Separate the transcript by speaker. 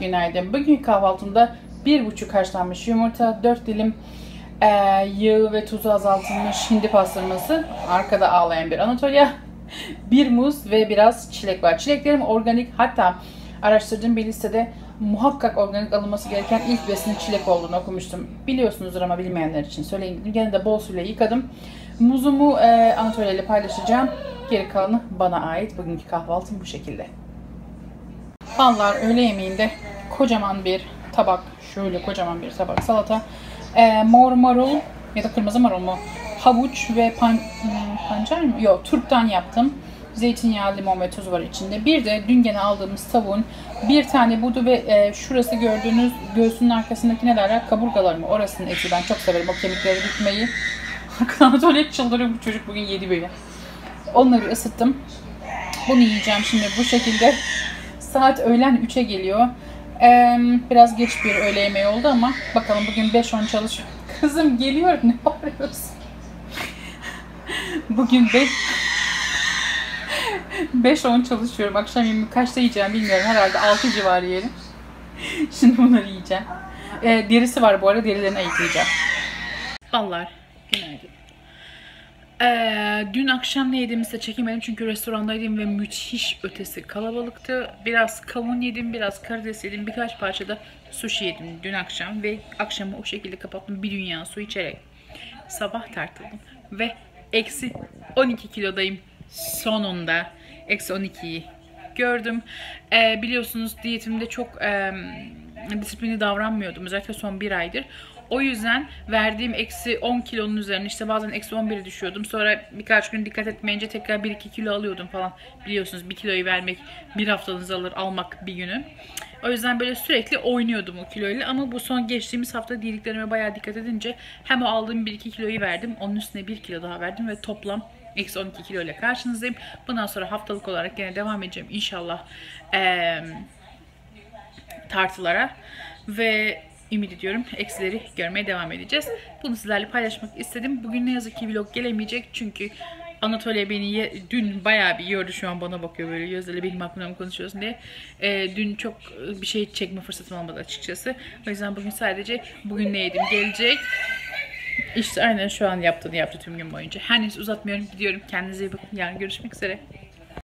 Speaker 1: Günaydın. Bugün kahvaltımda bir buçuk haşlanmış yumurta, 4 dilim e, yağı ve tuzu azaltılmış hindi pastırması, arkada ağlayan bir Anatolia, bir muz ve biraz çilek var. Çileklerim organik hatta araştırdığım bir listede muhakkak organik alınması gereken ilk besinin çilek olduğunu okumuştum. Biliyorsunuzdur ama bilmeyenler için söyleyeyim. Gene de bol suyla yıkadım. Muzumu e, Anatolia ile paylaşacağım. Geri kalanı bana ait. Bugünkü kahvaltım bu şekilde. Fanlar öğle yemeğinde kocaman bir tabak, şöyle kocaman bir tabak salata, e, mor marul ya da kırmızı marul mu, havuç ve pan, hmm, pancar mı? Yok, turptan yaptım. Zeytinyağı, limon ve tuz var içinde. Bir de dün gene aldığımız tavuğun bir tane budu ve e, şurası gördüğünüz göğsünün arkasındaki ne derler? Kaburgalar mı? Orasının eti. Ben çok severim o kemikleri bükmeyi. Anatolia çıldırıyor bu çocuk bugün yedi böyle. Onları ısıttım. Bunu yiyeceğim şimdi bu şekilde. Saat öğlen 3'e geliyor. Ee, biraz geç bir öğle yemeği oldu ama bakalım bugün 5-10 çalışıyor. Kızım geliyor ne bağırıyorsun? bugün 5 5-10 çalışıyorum. Akşam yemeği kaçta yiyeceğim bilmiyorum. Herhalde 6 civarı yerim. Şimdi bunları yiyeceğim. Ee, derisi var bu arada. Derilerini ayıklayacağım. Ballar. Günaydın. Ee, dün akşam ne yediğimi size çekemedim çünkü restorandaydım ve müthiş ötesi kalabalıktı. Biraz kavun yedim, biraz karides yedim, birkaç parça da sushi yedim dün akşam ve akşamı o şekilde kapattım bir dünya su içerek. Sabah tartıldım ve eksi 12 kilodayım sonunda. Eksi 12'yi gördüm. Ee, biliyorsunuz diyetimde çok e, disiplinli davranmıyordum özellikle son bir aydır. O yüzden verdiğim eksi 10 kilonun üzerine işte bazen eksi 11'e düşüyordum. Sonra birkaç gün dikkat etmeyince tekrar 1-2 kilo alıyordum falan. Biliyorsunuz bir kiloyu vermek bir haftanızı alır almak bir günü. O yüzden böyle sürekli oynuyordum o kiloyla. Ama bu son geçtiğimiz hafta diyediklerime bayağı dikkat edince hem o aldığım 1-2 kiloyu verdim. Onun üstüne 1 kilo daha verdim ve toplam eksi 12 kilo ile karşınızdayım. Bundan sonra haftalık olarak yine devam edeceğim inşallah ee, tartılara. Ve ümit ediyorum eksileri görmeye devam edeceğiz. Bunu sizlerle paylaşmak istedim. Bugün ne yazık ki vlog gelemeyecek çünkü Anatolia beni ye, dün bayağı bir yordu şu an bana bakıyor böyle gözlerle benim hakkımda mı konuşuyorsun diye. E, dün çok bir şey çekme fırsatım olmadı açıkçası. O yüzden bugün sadece bugün ne yedim gelecek. İşte aynen şu an yaptığını yaptı tüm gün boyunca. Her neyse uzatmıyorum gidiyorum. Kendinize iyi bakın. Yarın görüşmek üzere.